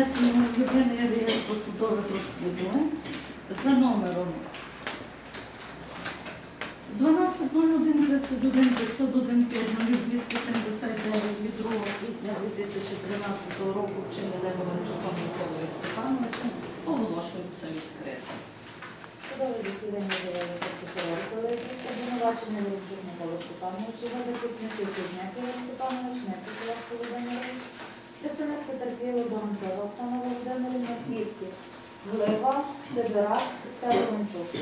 внесення в єдиний реєстр судових розслідувань за номером 12.01 31 501 279 від 2 квітня 2013 року вчинене Ворончуком Миколою Степановичем оголошується відкритим. Судове засідання з'явилися прокурор Пилипів, обвинувачений Рубчук Микола Степанович, його захисників Кузняк Степанович, Мецик Олег Володимирович, представник потерпілого Донцова Оксана Володимирівна, свідки Глива, Сидорак та Ромчук.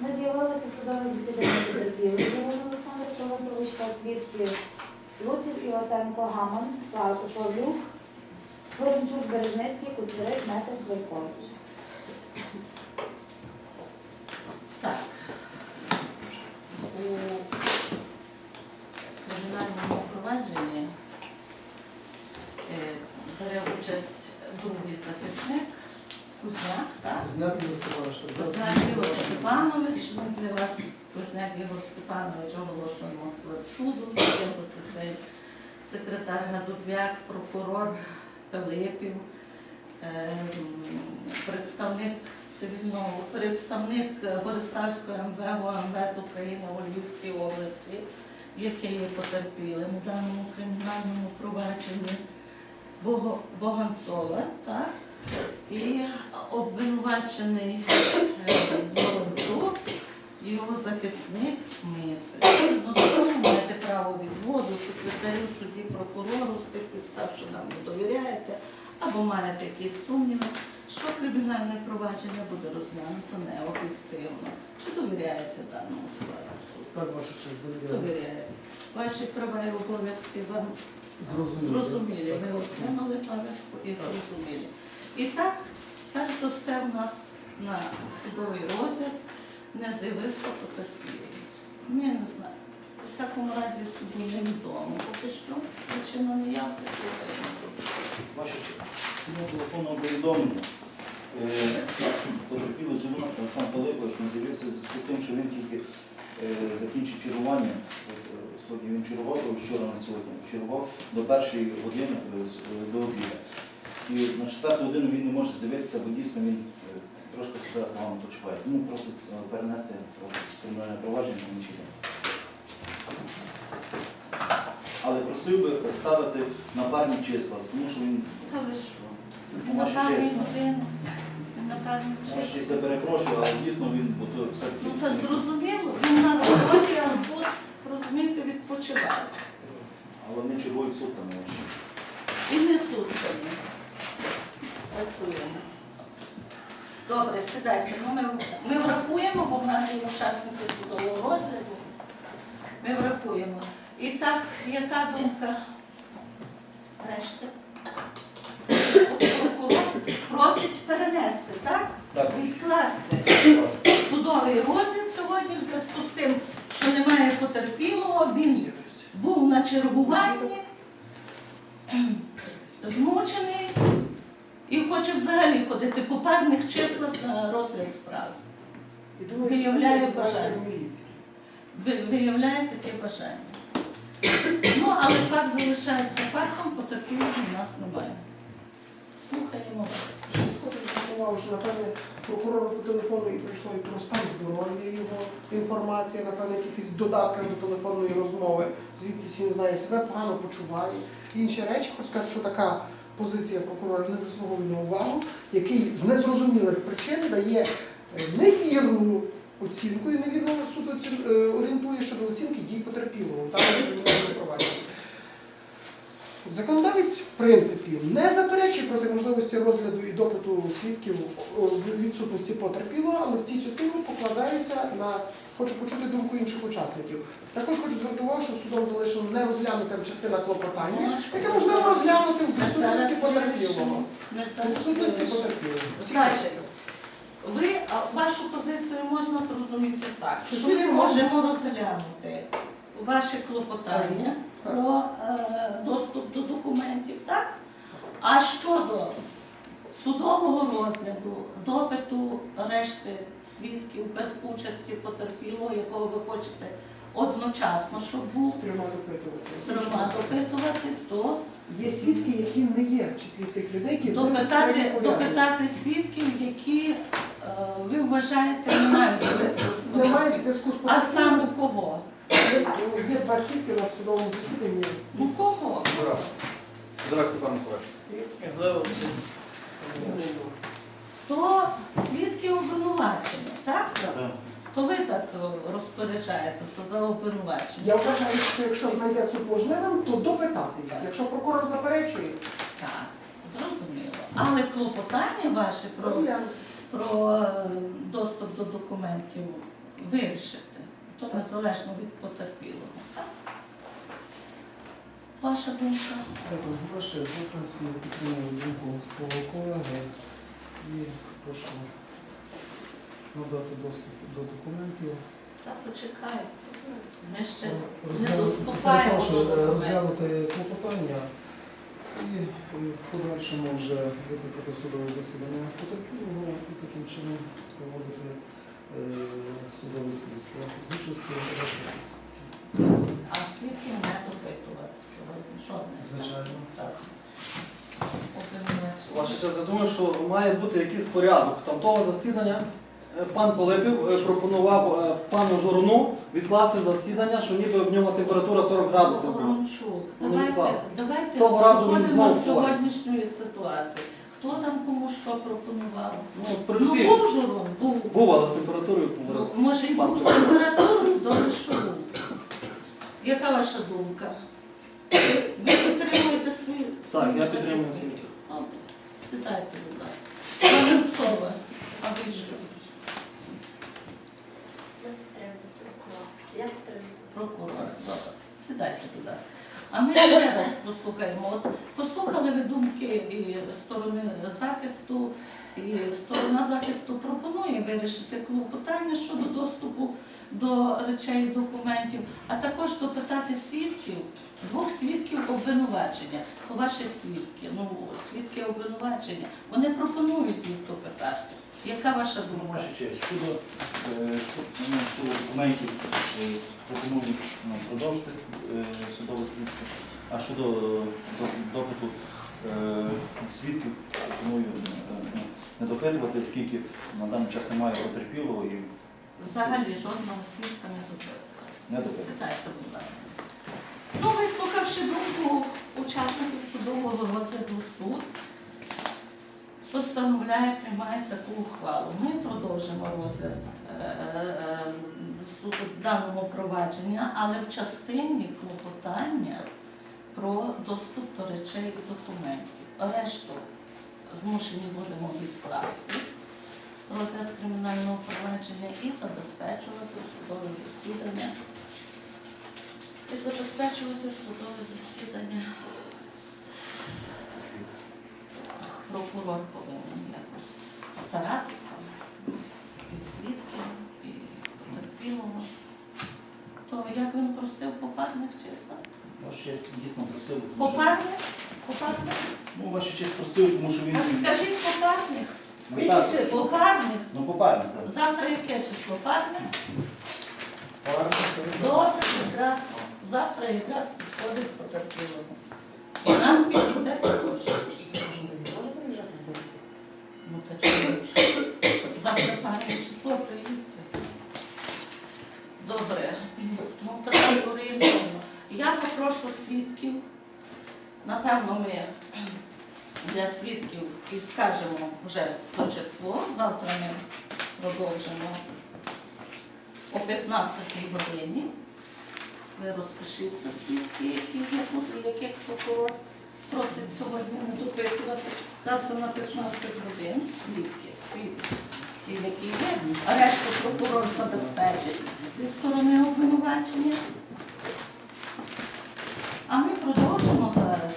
Не з'явилися в судове засідання потерпілих Ігор Олександр Пилипович та свідки Луців Івасенко, Гаман, Павлюк, Ворончук, Бережницький, Куцерик, Метрик, Войкович. Так. У кримінальному провадженні захисник Кузняк, так? Знак Ігор Степанович. Кузняк Ігор Степанович, ми для вас Кузняк Ігор Степанович оголошуємо склад суду, сесей, секретар Гадубяк, прокурор Пилипів, ем, представник цивільного, представник Бориставської МВО МВС України у Львівській області, який є потерпілим у даному кримінальному провадженні Бого- Боганцова, так? І обвинувачений Борончук, його захисник Мицик. Ну, маєте право відводу секретарю судді, прокурору з тих підстав, що нам не довіряєте, або маєте якісь сумніви, що кримінальне провадження буде розглянуто необ'єктивно. Чи довіряєте даному складу суду? Довіряєте. Ваші права і обов'язки вам Зрозуміло. Зрозумілі, ми отримали пам'ятку і зрозумілі. І так, перш за все, в нас на судовий розгляд не з'явився потерпілий. Ми не знаємо. У всякому разі суду невідомо. Поки що причина неявки слухаємо. Ваша честь, сьогодні телефонного повідомлення. Е, Потерпілий Живунок Олександр Пилипович не з'явився в зв'язку з тим, що він тільки закінчив чергування. Е, Сьогодні він чергував, вчора на сьогодні чергував до першої години, е, е, до обіду. І на четверту годину він не може з'явитися, бо дійсно він е, трошки себе погано почуває. Тому просить е, перенести е, кримінальне провадження на інший день. Але просив би представити на парні числа, тому що він Та ви що? На ваша парній часі? ще перепрошую, але дійсно він бо то Ну та зрозуміло, він на роботі, а суд, розумієте, відпочиває. Але вони чергують сутками. І не сутками. Працюємо. Добре, сідайте. Ну, ми, ми врахуємо, бо в нас є учасники судового розгляду. Ми врахуємо. І так, яка думка решти? Просить перенести, так? Так. Відкласти судовий розгляд сьогодні в зв'язку з тим, що немає потерпілого, він був на чергуванні, змучений і хоче взагалі ходити по парних числах на розгляд справи. Виявляє бажання. Виявляє таке бажання. Ну, але факт залишається фактом, потерпілого у нас немає. Слухаємо вас. Схоже запропонував, що напевне прокурору по телефону і прийшло і про стан здоров'я його інформація, напевне, якісь додатки до телефонної розмови, звідкись він знає себе, погано почуває. І інші речі, хочу сказати, що така позиція прокурора не заслуговує на увагу, який з незрозумілих причин дає е, невірну оцінку і невірно суд е, орієнтує щодо оцінки дій потерпілого. Там провадження. Законодавець, в принципі, не заперечує проти можливості розгляду і допиту свідків відсутності потерпілого, але в цій частині покладаюся на хочу почути думку інших учасників. Також хочу звернути увагу, що судом залишено не розглянутим частина клопотання, яке можливо розглянути в відсутності потерпілого. В зараз потерпілого. Ви вашу позицію можна зрозуміти так, Що ми ми можемо розглянути ваші клопотання про е, доступ до документів, так? А щодо судового розгляду, допиту решти свідків без участі потерпілого, якого ви хочете одночасно, щоб З був трьома допитувати. з трьома допитувати, то Є свідки, які не є в числі тих людей, які з ними Допитати, безпосередньо пов'язані. допитати свідків, які е, ви вважаєте не мають зв'язку з Не мають зв'язку з А потерпілим. саме кого? Є, є два свідки на судовому засіданні. Ну кого? Сидорак Степан Миколаївич. То свідки обвинувачення, так? Так. То ви так е, розпоряджаєтеся за обвинувачення. Я вважаю, що якщо знайде суд можливим, то допитати їх. Якщо прокурор заперечує, Так, зрозуміло. Але клопотання ваше про, про е, доступ до документів вирішити, то незалежно від потерпілого. Так? Ваша думка? Дякую. Ваше в принципі підтримую думку свого колеги і прошу надати доступ до документів. Та почекай. Ми ще не доступаємо прошу, до е, документів. розглянути клопотання і в подальшому вже викликати судове засідання потерпілого і таким чином проводити е, судове слідство з участю решти. А свідків не допитувати сьогодні. Звичайно. Так. Ваша честь, я думаю, що має бути якийсь порядок. Там того засідання е, пан Полипів е, пропонував е, пану Журуну відкласти засідання, що ніби в ньому температура 40 градусів була. Ворончук, Ну, давайте, відклав. давайте Того разу він виходимо з сьогоднішньої ситуації. Хто там кому що пропонував? Ну, при Ну, всіх був журон, був. був, але з температурою Ну, може і був з температурою, добре, що був. Яка ваша думка? Ви підтримуєте свою? Так, я підтримую. сім'ю. От, Сідайте, будь ласка. Воронцова, а ви ж Я підтримую. прокурор. Добре. Сідайте, будь ласка. А ми ще раз послухаємо. От послухали ви думки і сторони захисту, і сторона захисту пропонує вирішити клопотання щодо доступу до речей і документів, а також допитати свідків, двох свідків обвинувачення. То ваші свідки, ну свідки обвинувачення, вони пропонують їх допитати. Яка ваша Ну, думка? Ваша честь, щодо, е, ну, документів е, пропоную ну, продовжити е, судове слідство, а щодо допиту свідків пропоную ну, не допитувати, оскільки на даний час немає потерпілого і Взагалі жодного свідка не допитати. не допитувати. Сідайте, будь ласка. Ну, вислухавши думку учасників судового розгляду суд, постановляє, приймає таку ухвалу. Ми продовжимо розгляд е, е, суду даного провадження, але в частині клопотання про доступ до речей і документів. Решту змушені будемо відкласти розгляд кримінального провадження і забезпечувати судове засідання. І забезпечувати судове засідання. Прокурор повинен якось старатися і свідків, і потерпілого. То як він просив попарних чесно? Ваш честь дійсно просив, тому що, Попарних? Попарних? ну, ваша честь просив, тому що він Так скажіть попарних. ну, так, ну попарно, так. Завтра яке число? Парне? Добре, прекрасно. Завтра якраз підходить потерпілому. І нам підійде також. Ну, та чого ж? Завтра парне число приїдьте. Добре. Ну, так орієнтовно. Я попрошу свідків. Напевно, ми для свідків і скажемо вже то число. Завтра ми продовжимо о 15 годині. Ви розпишіться свідки, які є тут, яких прокурор просить сьогодні не допитувати. Завтра на 15 годин свідки, свідки, ті, які є, а решту прокурор забезпечить зі сторони обвинувачення. А ми продовжимо зараз.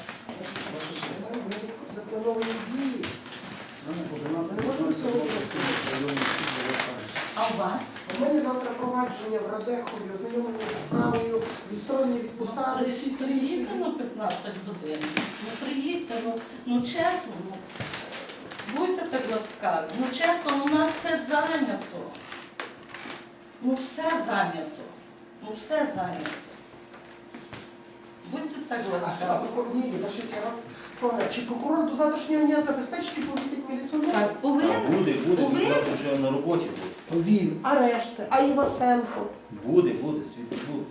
Заплановані дії. А у вас? У мене завтра провадження в Радехові, ознайомлення з справою, відсторонення від посади. Ви всі приїдьте на 15 годин. Ну приїдьте, ну, ну чесно, ну, будьте так ласкаві. Ну чесно, у нас все зайнято. Ну все зайнято. Ну все зайнято. Будьте так А ласкаво. прокурор, ні, я щось я вас пам'ятаю. Чи прокурор до завтрашнього дня забезпечить і повістить міліціонера? Так, повинен. буде, буде, він Повинен. завтра вже на роботі буде. Він, а решта, а Івасенко. Буде, буде, світло буде.